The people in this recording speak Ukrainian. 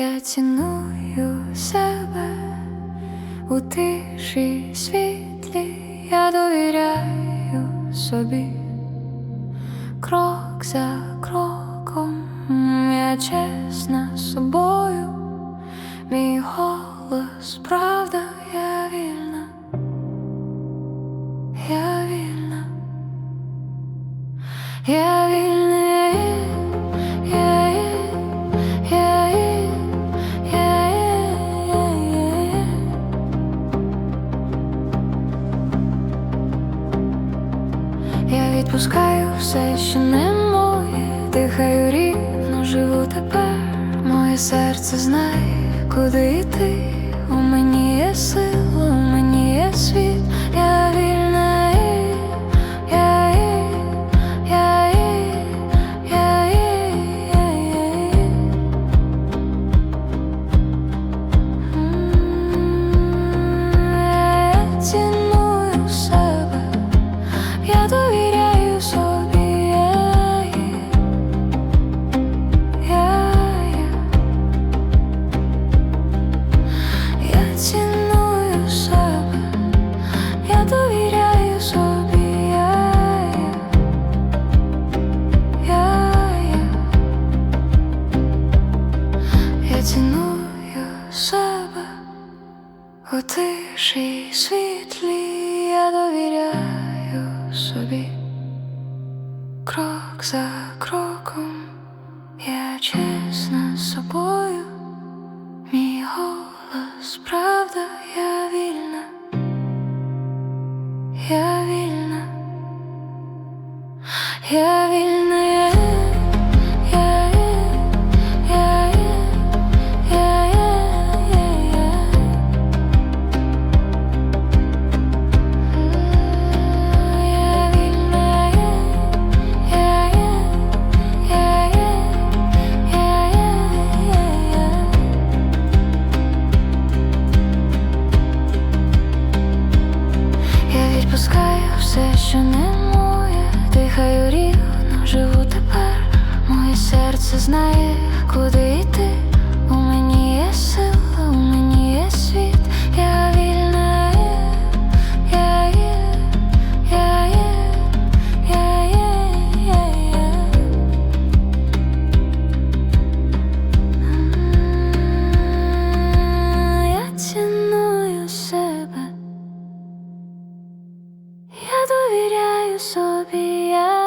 Я ціную себе у тиші світлі, я довіряю собі, крок за кроком, я чесна з відпускаю все, що не моє, дихаю рівно, живу тепер. Моє серце знає, куди йти. У мені є сила, ціную себе у тиші світлі, я довіряю собі, крок за кроком, я чесна з собою, мій голос, правда, я вільна, я вільна, я вільна, відпускаю все, що не моє, дихаю рівно, живу тепер. Моє серце знає, куди йти. довіряю собі я.